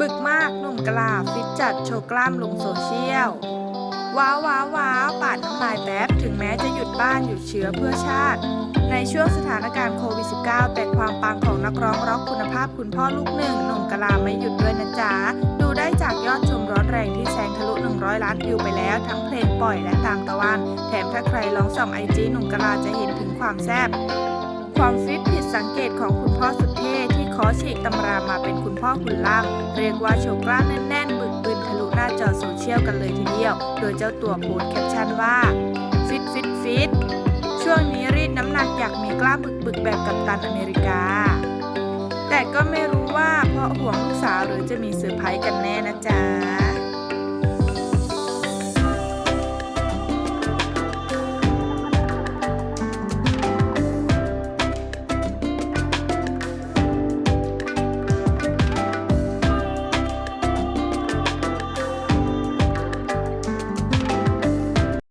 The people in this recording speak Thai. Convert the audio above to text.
บึกมากหนุ่มกลาฟิตจัดโชว์กล้ามลงโซเชียล ว้าวว้าวว้าวปาดน้ำลายแป๊บ ถึงแม้จะหยุดบ้านหยุดเชื้อเพื่อชาติ ในช่วงสถานการณ์โควิด -19 แต่ความปังของนักร้องร็อกคุณภาพคุณพ่อลูกหนึ่งหนุ่มกลาไม่หยุดด้วยนะจ๊ะ ดูได้จากยอดชมร้อนแรงที่แซงทะลุ 100 ล้านวิวไปแล้วทั้งเพลงปล่อยและตามตะวัน แถมถ้าใครลองส่องไอจีหนุ่มกลาจะเห็นถึงความแซ่บความฟิตผิดสังเกตของคุณพ่อสุดเท่ อฉีกตำรามาเป็นคุณพ่อคุณล่ำเรียกว่าโชว์กล้ามแน่นๆบึกบึนทะลุหน้าจอโซเชียลกันเลยทีเดียว โดยเจ้าตัวโพสแคปชั่นว่า ฟิตฟิตฟิตช่วงนี้รีดน้ำหนักอยากมีกล้ามบึกบึกแบบกัปตันอเมริกา แต่ก็ไม่รู้ว่าเพราะห่วงลูกสาวหรือจะมีเซอร์ไพรส์กันแน่นะจ๊ะ